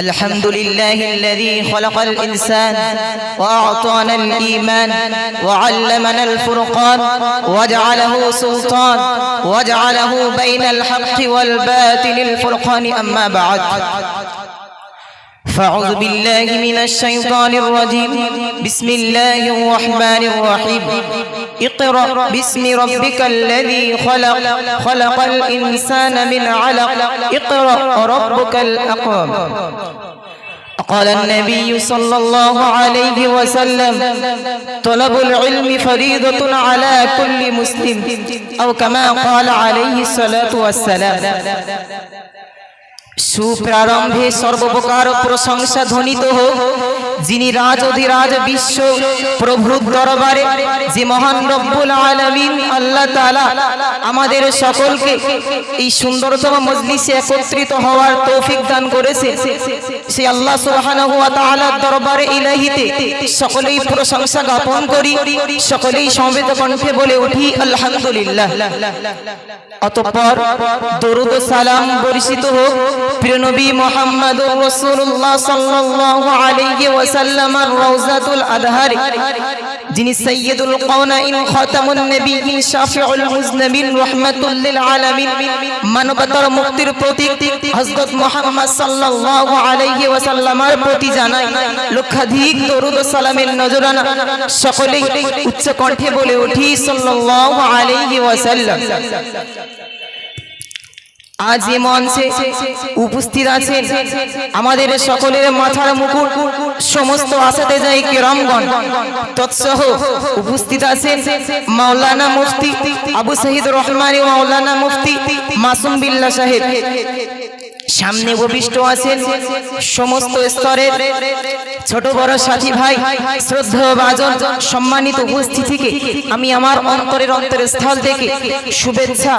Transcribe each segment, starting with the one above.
الحمد لله الذي خلق الإنسان وأعطانا الإيمان وعلمنا الفرقان وجعله سلطان وجعله بين الحق والباطل الفرقان. أما بعد فأعوذ بالله من الشيطان الرجيم. بسم الله الرحمن الرحيم. اقرأ باسم ربك الذي خلق. خلق الإنسان من علق. اقرأ ربك الأقرب. قال النبي صلى الله عليه وسلم طلب العلم فريضة على كل مسلم أو كما قال عليه الصلاة والسلام. সুপ্রারম্ভে সর্বপ্রকার প্রশংসা ধ্বনিত হোক। যিনি রাজ অধিরাজ বিশ্ব প্রভুর দরবারে, যে মহান রব্বুল আলামিন আল্লাহ তাআলা আমাদের সকলকে এই সুন্দরতম মজলিসে একত্রিত হওয়ার তৌফিক দান করেছে সেই আল্লাহ সুবহানাহু ওয়া তাআলার দরবারে ইলাহিতে সকলেই প্রশংসা জ্ঞাপন করি, সকলেই সমবেত কণ্ঠে বলে উঠি, আলহামদুলিল্লাহ। অতঃপর দরুদ সালাম বর্ষিত হোক। প্রিয় নবী মুহাম্মদুর রাসূলুল্লাহ সাল্লাল্লাহু আলাইহি ওয়াসাল্লামের রওজাতুল আদহার যিনি সাইয়্যিদুল কাওনাইন খাতামুন নবিয়্যিন শাফিউল মুজনবিন রাহমাতুল লিল আলামিন, মানবতার মুক্তির প্রতীক হযরত মুহাম্মদ সাল্লাল্লাহু আলাইহি ওয়াসাল্লামের প্রতি জানাই, লক্ষাধিক দরুদ ও সালামের নজরানা সকলেই উচ্চ কণ্ঠে বলে উঠি, সাল্লাল্লাহু আলাইহি ওয়াসাল্লাম। আজ এই মঞ্চে উপস্থিত আছেন আমাদের সকলের মাথার মুকুট, সমস্ত আসাতে যাই কিরমগণ। তৎসহ উপস্থিত আছেন মাওলানা মুফতি আবু শহীদ রহমানি মাওলানা মুফতি মাসুম বিল্লাহ সাহেব। সামনে উপবিষ্ট আছেন সমস্ত স্তরের ছোট বড় সাথী ভাই শ্রদ্ধা বাজন সম্মানিত উপস্থিতিকে আমি আমার অন্তরের অন্তরের স্থল থেকে শুভেচ্ছা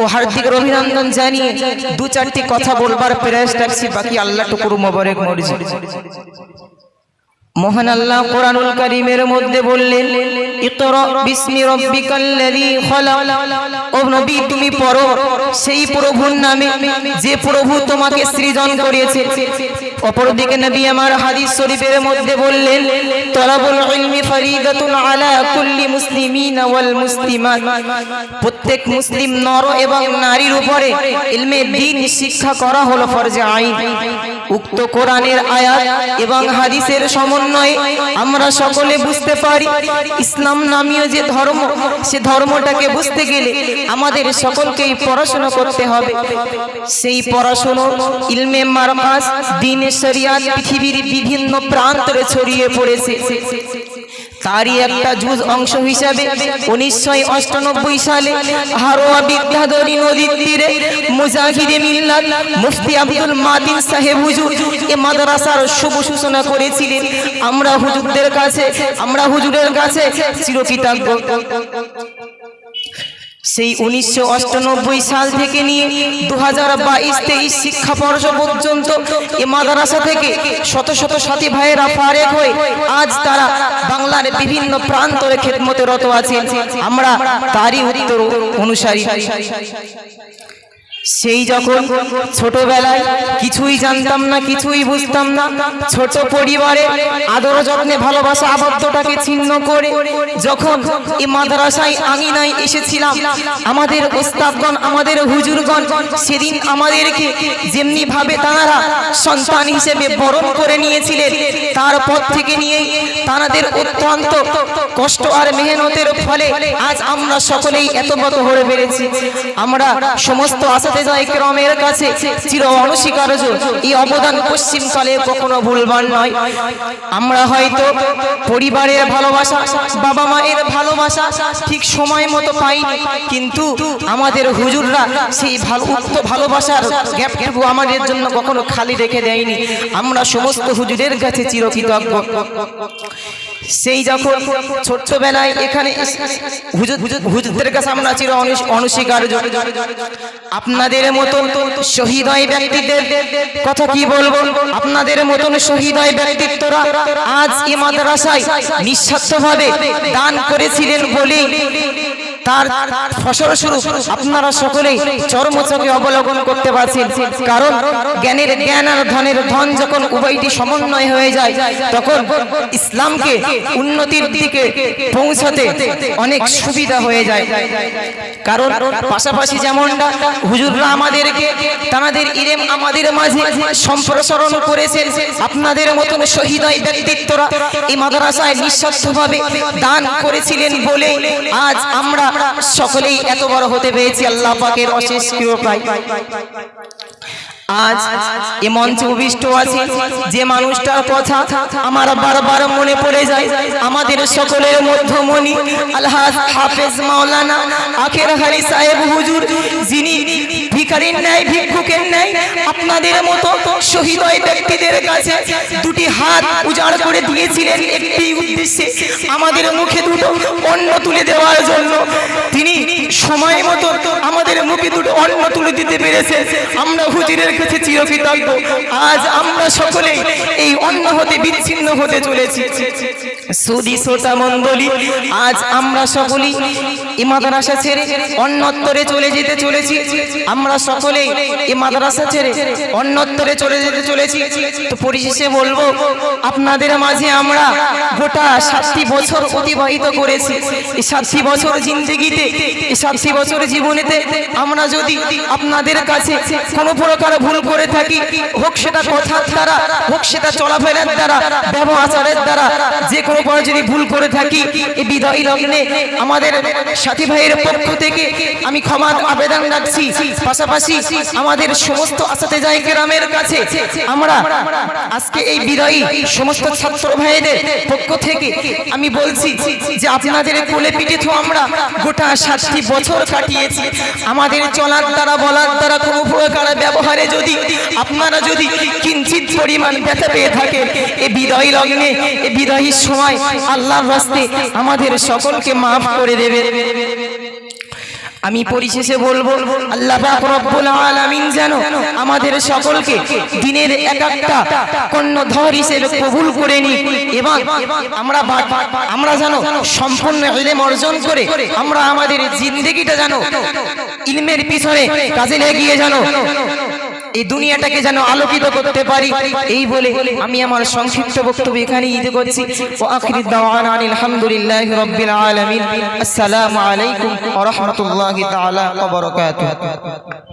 ও হার্দিক অভিনন্দন জানিয়ে দু চারটি কথা বলবার প্রয়াস রাখছি। বাকি আল্লাহ টুকুর মোবারক মর্জি। মহান আল্লাহ কোরআনুল কারীমের মধ্যে বললেন, ইকরা বিসমি রাব্বিকাল্লাযী খলাক। ও নবী, তুমি পড়ো, সেই প্রভুর নামে, যে প্রভু তোমাকে সৃজন করেছে। অপরদিকে নবী আমার হাদিস শরীফের মধ্যে বললেন, তলাবুল ইলমি ফরিদাতুন আলা কুল্লি মুসলিমিন ওয়াল মুসলিমাত। প্রত্যেক মুসলিম নর এবং নারীর উপরে ইলমে দ্বীন শিক্ষা করা হলো ফরজে আইন। উক্ত কোরআনের আয়াত এবং হাদিসের সমন্বয়ে আমরা সকলে বুঝতে পারি, ইসলাম নামীয় যে ধর্ম, সে ধর্মটাকে বুঝতে গেলে আমাদের সকলকেই পড়াশোনা করতে হবে। সেই পড়াশোনা ইলমে মারমাস দিনে শরিয়াত পৃথিবীর বিভিন্ন প্রান্তরে ছড়িয়ে পড়েছে। তারই একটা জুজ অংশ হিসাবে উনিশশো অষ্টানব্বই সালে হারোয়া বিদ্যাধরী নদীর তীরে মুজাহিদে মিল্লাত মুফতি আব্দুল মাদিন সাহেব হুজুর এ মাদ্রাসার শুভ সূচনা করেছিলেন। আমরা হুজুরদের কাছে, আমরা হুজুরের কাছে চিরকৃতজ্ঞ। সেই উনিশশো সাল থেকে নিয়ে দু হাজার বাইশ তেইশ শিক্ষা বর্ষ পর্যন্ত এ মাদারাসা থেকে শত শত সাথী ভাইয়েরা ফারেক হয়ে আজ তারা বাংলার বিভিন্ন প্রান্তরে খেদমতে রত আছেন। আমরা তারই উত্তর অনুসারী। সেই যখন ছোটবেলায় কিছুই জানতাম না, কিছুই বুঝতাম না, ছোট পরিবারে আদর যত্নে ভালোবাসা আবদ্ধটাকে ছিন্ন করে যখন এই মাদ্রাসায় আঙিনায় এসেছিলাম, আমাদের ওস্তাদগণ, আমাদের হুজুরগণ সেদিন আমাদেরকে যেমনি ভাবে তারা সন্তান হিসেবে বরণ করে নিয়েছিলেন তারপর থেকে নিয়ে তাদের অত্যন্ত কষ্ট আর মেহনতের ফলে আজ আমরা সকলেই এত বত হয়ে বেড়েছি। আমরা সমস্ত আশা যায় ক্রমের কাছে চির অনস্বীকার্য এই অবদান পশ্চিমকালে কখনো ভুলবার নয়। আমরা হয়তো পরিবারের ভালোবাসা, বাবা মায়ের ভালোবাসা ঠিক সময় মতো পাইনি, কিন্তু আমাদের হুজুররা সেই ভালো, উক্ত ভালোবাসার গ্যাপটুকু আমাদের জন্য কখনো খালি রেখে দেয়নি। আমরা সমস্ত হুজুরের কাছে চিরকৃতজ্ঞ। সেই যখন ছোট্টবেলায় এখানে হুজুর হুজুরদের কাছে আমরা চির অনস্বীকার্য। আপনাদের মতন শহীদ হয় ব্যক্তিদের কথা কি বলব? আপনাদের মতন শহীদ হয় ব্যক্তিত্বরা আজ এ মাদ্রাসায় নিঃস্বার্থভাবে দান করেছিলেন বলে তার ফসলস্বরূপ আপনারা সকলেই চরমচকে অবলোকন করতে পারছেন। কারণ জ্ঞানের জ্ঞান আর ধনের ধন যখন উভয়টি সমন্বয় হয়ে যায়, তখন ইসলামকে উন্নতির দিকে পৌঁছাতে অনেক সুবিধা হয়ে যায়। কারণ পাশাপাশি যেমনটা হুজুররা আমাদেরকে তাদের ইলেম আমাদের মাঝে সম্প্রসারণ করেছেন, আপনাদের মতন শহীদয় ব্যক্তিত্বরা এই মাদ্রাসায় নিঃস্বার্থভাবে দান করেছিলেন বলে আজ আমরা সকলেই এত বড় হতে পেরেছি আল্লাহ পাকের অশেষ কৃপায়। আজ এ মঞ্চে উপবিষ্ট আছে যে মানুষটার কথা আমার বারবার মনে পড়ে যায়, আমাদের সকলের মধ্যমণি আল্লাহ হাফেজ মাওলানা আখের হারি সাহেব হুজুর, যিনি ভিখারির ন্যায়, ভিক্ষুকের ন্যায় আপনাদের মতো শহীদয় ব্যক্তিদের কাছে দুটি হাত উজাড় করে দিয়েছিলেন একটি উদ্দেশ্যে আমাদের মুখে দুটো অন্ন তুলে দেওয়ার জন্য। তিনি সময় মতো আমাদের মুখে দুটো অন্ন তুলে দিতে পেরেছে। আমরা হুজুরের কাছে চিরকৃতজ্ঞ। আজ আমরা সকলে এই অন্ন হতে বিচ্ছিন্ন হতে চলেছি। সুদি শ্রোতা মণ্ডলী, আজ আমরা সকলেই এই মাদ্রাসা ছেড়ে অন্যত্তরে চলে যেতে চলেছি। আমরা সকলেই এই মাদ্রাসা ছেড়ে অন্যত্তরে চলে যেতে চলেছি। তো পরিশেষে বলব, আপনাদের মাঝে আমরা গোটা সাতটি বছর অতিবাহিত করেছি। এই সাতটি বছর জিন্দগিতে সাতটি বছর জীবনেতে আমরা যদি আপনাদের কাছে কোনো প্রকার ভুল করে থাকি, হোক সেটা কথার দ্বারা, হোক সেটা চলাফেরার দ্বারা ব্যবহারের দ্বারা, যে কোনো পরে যদি ভুল করে থাকি, এই বিদায় লগ্নে আমাদের সাথী ভাইয়ের পক্ষ থেকে আমি ক্ষমা আবেদন রাখছি। পাশাপাশি আমাদের সমস্ত আসাতে যাই গ্রামের কাছে, আমরা আজকে এই বিদায়ী সমস্ত ছাত্র ভাইদের পক্ষ থেকে আমি বলছি যে আপনাদের কোলে পিঠে তো আমরা গোটা ষাটটি বছর কাটিয়েছি। আমাদের চলার দ্বারা, বলার দ্বারা কোনো প্রকার ব্যবহারে যদি আপনারা যদি কিঞ্চিত পরিমাণ ব্যথা পেয়ে থাকেন এ বিদায় লগ্নে, এ বিদায়ীর সময় আল্লাহর রাস্তে আমাদের সকলকে মাফ করে দেবে আমি পরিশেষে বলব আল্লাহ পাক রব্বুল আলামিন যেন আমাদের সকলকে দিনের এক একটা কর্ণধর হিসেবে কবুল করে নি এবং আমরা আমরা যেন সম্পূর্ণ ইলম অর্জন করে আমরা আমাদের জিন্দগিটা যেন ইলমের পিছনে কাজে লেগিয়ে যেন এই দুনিয়াটাকে যেন আলোকিত করতে পারি। এই বলে আমি আমার সংক্ষিপ্ত বক্তব্য এখানে ঈদ করছি। ও আখির দাওয়ান আলহামদুলিল্লাহ রব্বিল আলামিন। আসসালামু আলাইকুম ওয়া রাহমাতুল্লাহি তাআলা ওয়া বারাকাতুহু।